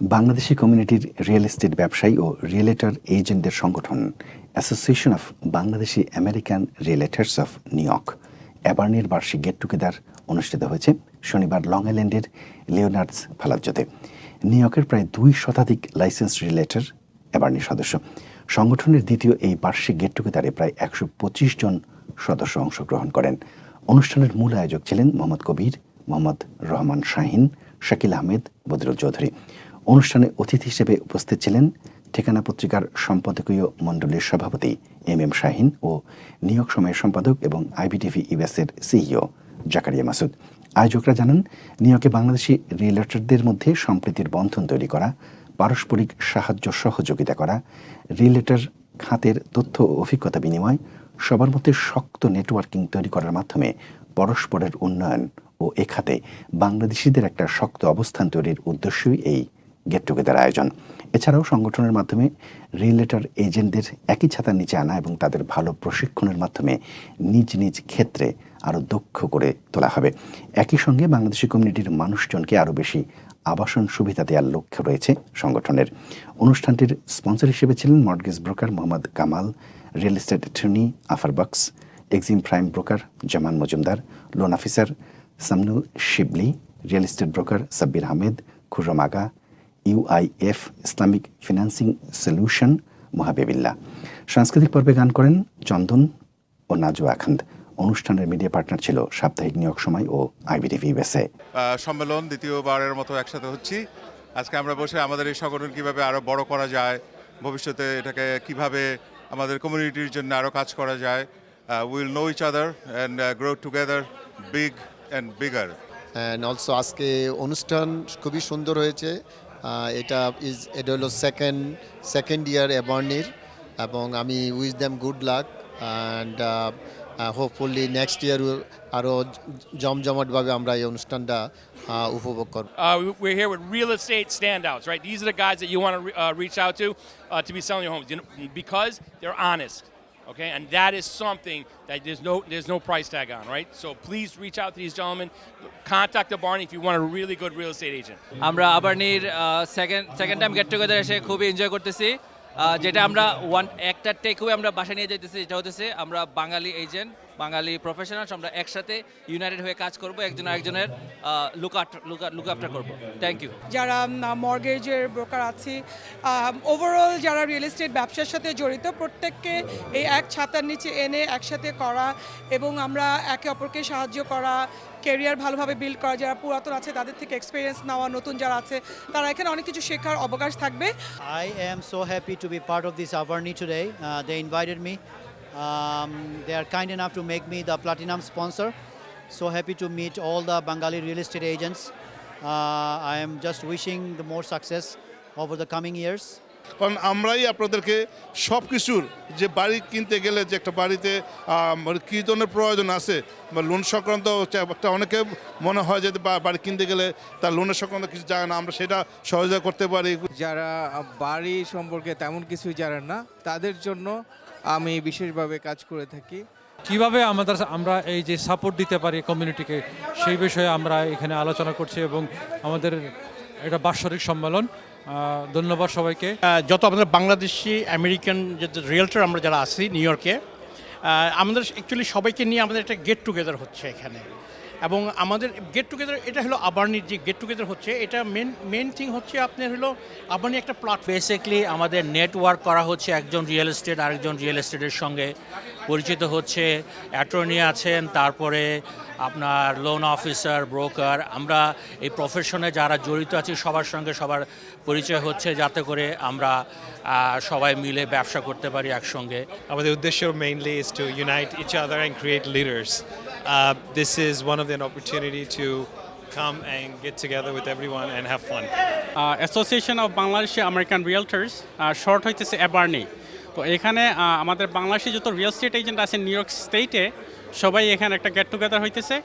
বাংলাদেশি কমিউনিটির real estate ব্যবসায়ী ও realtor এজেন্টদের সংগঠন association of Bangladeshi American realtors of New York অ্যাবার্নির বার্ষিক গেট টুগেদার অনুষ্ঠিত হয়েছে শনিবার লং আইল্যান্ডের লিওনার্ডস ফালাজ্জোতে নিউইয়র্কের প্রায় দুই শতাধিক লাইসেন্স রিলেটার অ্যাবার্নির সদস্য। সংগঠনের দ্বিতীয় এই বার্ষিক গেট টুগেদারে প্রায় একশো পঁচিশ জন সদস্য অংশগ্রহণ করেন। অনুষ্ঠানের মূল আয়োজক ছিলেন মোহাম্মদ কবির, মোহাম্মদ রহমান শাহিন, শাকিল আহমেদ, বদরুল চৌধুরী। অনুষ্ঠানে অতিথি হিসেবে উপস্থিত ছিলেন ঠিকানা পত্রিকার সম্পাদকীয় মণ্ডলীর সভাপতি এম এম শাহিন ও নিয়োগ সময়ের সম্পাদক এবং আইবিটিভি ইউএসের সিইও জাকারিয়া মাসুদ। আয়োজকরা জানান, নিয়োগে বাংলাদেশি রিয়েলেটরদের মধ্যে সম্প্রীতির বন্ধন তৈরি করা, পারস্পরিক সাহায্য সহযোগিতা করা, রিয়েলেটর খাতের তথ্য ও অভিজ্ঞতা বিনিময়, সবার মধ্যে শক্ত নেটওয়ার্কিং তৈরি করার মাধ্যমে পরস্পরের উন্নয়ন ও এ খাতে বাংলাদেশিদের একটা শক্ত অবস্থান তৈরির উদ্দেশ্যই এই গেট টুগেদার আয়োজন। এছাড়াও সংগঠনের মাধ্যমে রিলেটার এজেন্টদের একই ছাতার নিচে আনা এবং তাদের ভালো প্রশিক্ষণের মাধ্যমে নিজ নিজ ক্ষেত্রে আরও দক্ষ করে তোলা হবে। একই সঙ্গে বাংলাদেশি কমিউনিটির মানুষজনকে আরও বেশি আবাসন সুবিধা দেওয়ার লক্ষ্য রয়েছে সংগঠনের। অনুষ্ঠানটির স্পন্সর হিসেবে ছিলেন mortgage broker Mohammad Kamal, real estate attorney আফার box, Exim prime broker Zaman Majumder, loan officer Samnul Shibli, real estate broker Sabbir Ahmed Khurram Agha UIF Islamic financing solution মোহাবেবিল্লা সাংস্কৃতিক পর্বে গান করেন চন্দন ও নাজুয়া আখান্দ অনুষ্ঠানের মিডিয়া পার্টনার ছিল সাপ্তাহিক নিয়োগ সময় ও আইবিটিভি আহ, সম্মেলন দ্বিতীয়বারের মতো একসাথে হচ্ছি। আজকে আমরা বসে আমাদের এই সংগঠন কীভাবে আরও বড় করা যায় ভবিষ্যতে এটাকে কীভাবে আমাদের কমিউনিটির জন্য আরও কাজ করা যায় will know each other and grow together big and bigger and also আজকে অনুষ্ঠান খুবই সুন্দর হয়েছে এটা ইজ এটা হলো সেকেন্ড সেকেন্ড ইয়ার অ্যাবার্নির এবং আমি wish them good luck and hopefully next year আরও জমজমাটভাবে আমরা এই অনুষ্ঠানটা করব Uh, we're here with real estate standouts, right? These are the guys that you want to re- uh, reach out to uh, to be selling your homes you know, because they're honest. Okay, and that is something that there's no there's no price tag on, right? So please reach out to these gentlemen. Contact the Barney if you want a really good real estate agent. আমরা আবারনির second second time get together এসে খুবই enjoy করতেছি আহ, যেটা আমরা one একটা takeaway আমরা বাসা নিয়ে যাইতেছি যেটা হতেছে আমরা বাঙালি এজেন্ট বাঙালি প্রফেশনালস আমরা একসাথে ইউনাইটেড হয়ে কাজ করব একজন আরেকজনের লুক আফটার লুক আফটার করব থ্যাংক ইউ যারা মর্গেজের ব্রোকার আছি ওভারঅল যারা রিয়েল এস্টেট ব্যবসার সাথে জড়িত প্রত্যেককে এই এক ছাতার নিচে এনে একসাথে করা এবং আমরা একে অপরকে সাহায্য করা কেরিয়ার ভালোভাবে বিল্ড করা যারা পুরাতন আছে তাদের থেকে এক্সপিরিয়েন্স নেওয়া নতুন যারা আছে তারা এখানে অনেক কিছু শেখার অবকাশ থাকবে I am so happy to be part of this today. Uh, they invited me. Um, they are kind enough to make me the platinum sponsor. So happy to meet all the Bengali real estate agents. Uh, I am just wishing the more success over the coming years. কারণ আমরাই আপনাদেরকে সব কিছুর যে বাড়ি কিনতে গেলে যে একটা বাড়িতে মানে কী ধরনের প্রয়োজন আছে বা লোন সংক্রান্ত একটা অনেকে মনে হয় যে বাড়ি কিনতে গেলে তার লোনের সংক্রান্ত কিছু জানে না আমরা সেটা সহযোগিতা করতে পারি যারা বাড়ি সম্পর্কে তেমন কিছুই জানেন না তাদের জন্য আমি বিশেষভাবে কাজ করে থাকি। কীভাবে আমাদের আমরা এই যে সাপোর্ট দিতে পারি কমিউনিটিকে সেই বিষয়ে আমরা এখানে আলোচনা করছি এবং আমাদের এটা বাৎসরিক সম্মেলন। ধন্যবাদ সবাইকে। যত আমাদের বাংলাদেশি আমেরিকান যে রিয়েলটার আমরা যারা আছি নিউ ইয়র্কে আমাদের অ্যাকচুয়ালি সবাইকে নিয়ে আমাদের একটা গেট টুগেদার হচ্ছে এখানে। এবং আমাদের গেট টুগেদার এটা হলো আবারনির যে গেট টুগেদার হচ্ছে এটা মেন মেন থিং হচ্ছে আপনার হলো আবারনি একটা প্ল্যাটফর্ম বেসিকলি আমাদের নেটওয়ার্ক করা হচ্ছে একজন রিয়েল এস্টেট আরেকজন রিয়েল এস্টেটের সঙ্গে। পরিচিত হচ্ছে অ্যাটর্নি আছেন তারপরে আপনার লোন অফিসার ব্রোকার আমরা এই প্রফেশনে যারা জড়িত আছি সবার সঙ্গে সবার পরিচয় হচ্ছে যাতে করে আমরা সবাই মিলে ব্যবসা করতে পারি একসঙ্গে। আমাদের উদ্দেশ্য mainly is to unite each other and create leaders this is one of than opportunity to come and get together with everyone and have fun association of Bangladeshi American realtors short হইতেছে ABANY তো এখানে আমাদের বাংলাদেশি যত real estate agent আছে New York স্টেটে সবাই এখানে একটা গেট টুগেদার হইতেছে।